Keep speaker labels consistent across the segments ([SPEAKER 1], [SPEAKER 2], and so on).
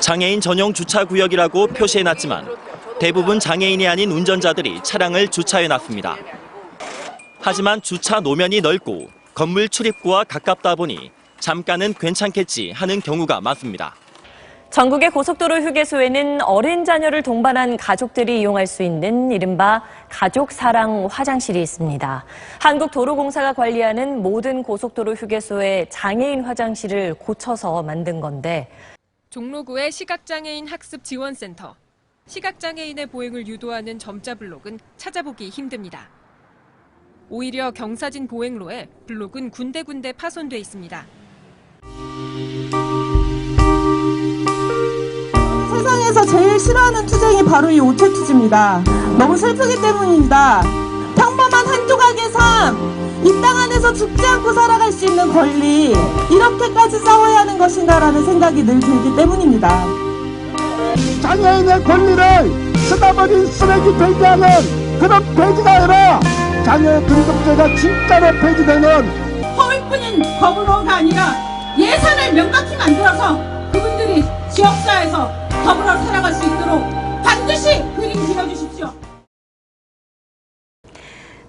[SPEAKER 1] 장애인 전용 주차 구역이라고 표시해놨지만 대부분 장애인이 아닌 운전자들이 차량을 주차해놨습니다. 하지만 주차 노면이 넓고 건물 출입구와 가깝다 보니 잠깐은 괜찮겠지 하는 경우가 많습니다.
[SPEAKER 2] 전국의 고속도로 휴게소에는 어린 자녀를 동반한 가족들이 이용할 수 있는 이른바 가족 사랑 화장실이 있습니다. 한국도로공사가 관리하는 모든 고속도로 휴게소에 장애인 화장실을 고쳐서 만든 건데
[SPEAKER 3] 종로구의 시각장애인 학습 지원센터. 시각장애인의 보행을 유도하는 점자 블록은 찾아보기 힘듭니다. 오히려 경사진 보행로에 블록은 군데군데 파손돼 있습니다.
[SPEAKER 4] 세상에서 제일 싫어하는 투쟁이 바로 이 오체 투지입니다. 너무 슬프기 때문입니다. 평범한 한 조각의 삶, 안에서 죽지 않고 살아갈 수 있는 권리, 이렇게까지 싸워야 하는 것인가라는 생각이 늘 들기 때문입니다.
[SPEAKER 5] 장애인의 권리를 쓰다버린 쓰레기 폐기하는 그런 폐지가 아니라 장애 등급제가 진짜로 폐지되는
[SPEAKER 6] 허울뿐인 더불어가 아니라 예산을 명확히 만들어서 그분들이 지역사회에서 더불어 살아갈 수 있도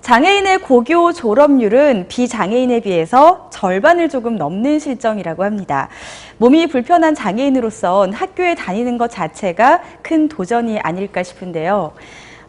[SPEAKER 7] 장애인의 고교 졸업률은 비장애인에 비해서 절반을 조금 넘는 실정이라고 합니다. 몸이 불편한 장애인으로선 학교에 다니는 것 자체가 큰 도전이 아닐까 싶은데요.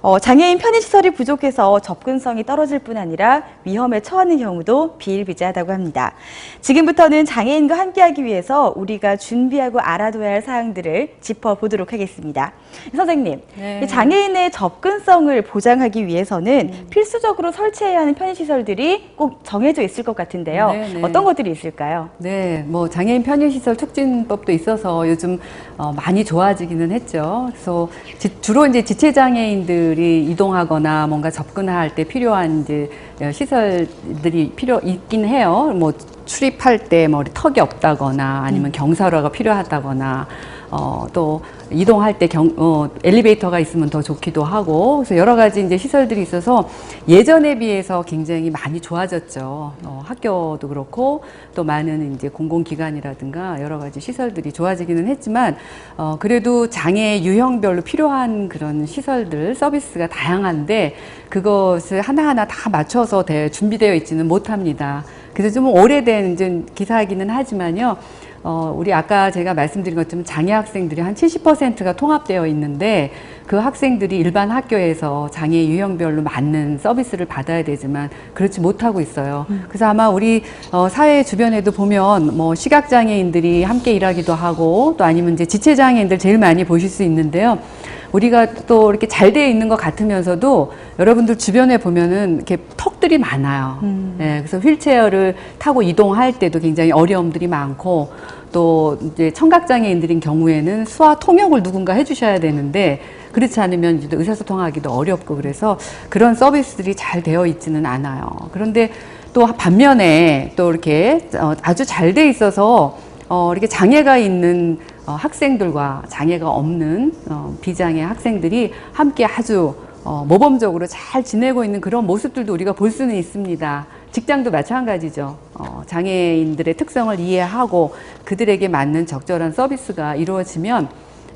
[SPEAKER 7] 어, 장애인 편의시설이 부족해서 접근성이 떨어질 뿐 아니라 위험에 처하는 경우도 비일비재하다고 합니다. 지금부터는 장애인과 함께하기 위해서 우리가 준비하고 알아둬야 할 사항들을 짚어보도록 하겠습니다. 선생님,
[SPEAKER 8] 네.
[SPEAKER 7] 이 장애인의 접근성을 보장하기 위해서는 필수적으로 설치해야 하는 편의시설들이 꼭 정해져 있을 것 같은데요.
[SPEAKER 8] 네, 네.
[SPEAKER 7] 어떤 것들이 있을까요?
[SPEAKER 8] 네, 뭐 장애인 편의시설 촉진법도 있어서 요즘 어, 많이 좋아지기는 했죠. 그래서 지- 주로 이제 지체 장애인들 이 이동하거나 뭔가 접근할 때 필요한 이제 어, 시설들이 필요 있긴 해요. 뭐 출입할 때뭐 턱이 없다거나 아니면 경사로가 필요하다거나 어, 또 이동할 때 경, 어, 엘리베이터가 있으면 더 좋기도 하고 그래서 여러 가지 이제 시설들이 있어서 예전에 비해서 굉장히 많이 좋아졌죠. 어, 학교도 그렇고 또 많은 이제 공공기관이라든가 여러 가지 시설들이 좋아지기는 했지만 어, 그래도 장애 유형별로 필요한 그런 시설들 서비스가 다양한데 그것을 하나하나 다 맞춰서 대- 준비되어 있지는 못합니다. 그래서 좀 오래된 이제 기사이기는 하지만요. 어, 우리 아까 제가 말씀드린 것처럼 장애 학생들이 한 70%가 통합되어 있는데 그 학생들이 일반 학교에서 장애 유형별로 맞는 서비스를 받아야 되지만 그렇지 못하고 있어요. 그래서 아마 우리 어, 사회 주변에도 보면 뭐 시각 장애인들이 함께 일하기도 하고 또 아니면 이제 지체 장애인들 제일 많이 보실 수 있는데요. 우리가 또 이렇게 잘 되어 있는 것 같으면서도 여러분들 주변에 보면은 이렇게 턱들이 많아요. 예, 그래서 휠체어를 타고 이동할 때도 굉장히 어려움들이 많고 또 이제 청각장애인들인 경우에는 수화 통역을 누군가 해주셔야 되는데 그렇지 않으면 의사소통하기도 어렵고 그래서 그런 서비스들이 잘 되어 있지는 않아요. 그런데 또 반면에 또 이렇게 어, 아주 잘 돼 있어서 어, 이렇게 장애가 있는 어, 학생들과 장애가 없는 어, 비장애 학생들이 함께 아주 어, 모범적으로 잘 지내고 있는 그런 모습들도 우리가 볼 수는 있습니다. 직장도 마찬가지죠. 어, 장애인들의 특성을 이해하고 그들에게 맞는 적절한 서비스가 이루어지면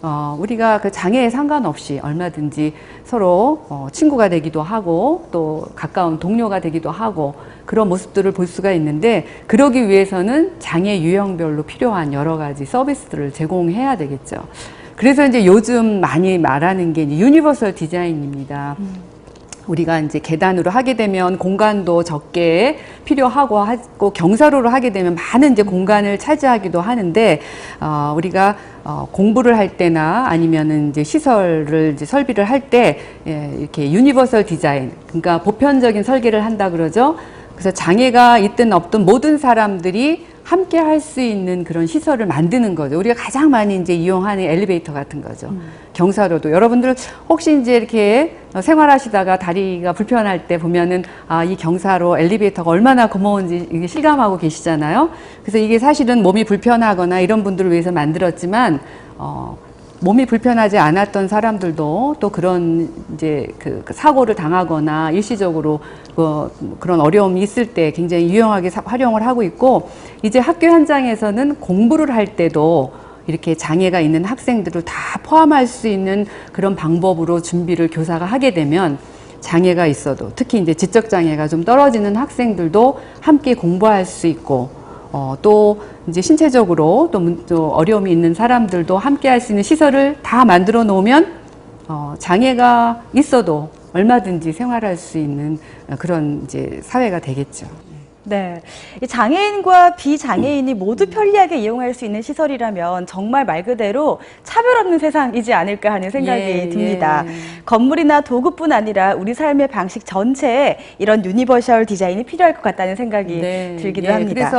[SPEAKER 8] 어, 우리가 그 장애에 상관없이 얼마든지 서로 어, 친구가 되기도 하고 또 가까운 동료가 되기도 하고 그런 모습들을 볼 수가 있는데 그러기 위해서는 장애 유형별로 필요한 여러 가지 서비스들을 제공해야 되겠죠. 그래서 이제 요즘 많이 말하는 게 이제 유니버설 디자인입니다. 우리가 이제 계단으로 하게 되면 공간도 적게 필요하고 하고 경사로로 하게 되면 많은 이제 공간을 차지하기도 하는데 어, 우리가 어, 공부를 할 때나 아니면은 이제 시설을 이제 설비를 할 때 예, 이렇게 유니버설 디자인 그러니까 보편적인 설계를 한다 그러죠. 그래서 장애가 있든 없든 모든 사람들이 함께 할 수 있는 그런 시설을 만드는 거죠. 우리가 가장 많이 이제 이용하는 엘리베이터 같은 거죠. 경사로도 여러분들 혹시 이제 이렇게 생활하시다가 다리가 불편할 때 보면은 아, 이 경사로 엘리베이터가 얼마나 고마운지 실감하고 계시잖아요. 그래서 이게 사실은 몸이 불편하거나 이런 분들을 위해서 만들었지만 어, 몸이 불편하지 않았던 사람들도 또 그런 이제 그, 그 사고를 당하거나 일시적으로 그, 그런 어려움이 있을 때 굉장히 유용하게 사- 활용을 하고 있고 이제 학교 현장에서는 공부를 할 때도 이렇게 장애가 있는 학생들을 다 포함할 수 있는 그런 방법으로 준비를 교사가 하게 되면 장애가 있어도 특히 이제 지적 장애가 좀 떨어지는 학생들도 함께 공부할 수 있고 어, 또 이제 신체적으로 또, 문- 또 어려움이 있는 사람들도 함께 할 수 있는 시설을 다 만들어 놓으면 어, 장애가 있어도 얼마든지 생활할 수 있는 그런 이제 사회가 되겠죠.
[SPEAKER 7] 네. 이 장애인과 비장애인이 모두 편리하게 이용할 수 있는 시설이라면 정말 말 그대로 차별 없는 세상이지 않을까 하는 생각이
[SPEAKER 8] 예,
[SPEAKER 7] 듭니다.
[SPEAKER 8] 예.
[SPEAKER 7] 건물이나 도구뿐 아니라 우리 삶의 방식 전체에 이런 유니버셜 디자인이 필요할 것 같다는 생각이
[SPEAKER 8] 네,
[SPEAKER 7] 들기도
[SPEAKER 8] 예,
[SPEAKER 7] 합니다.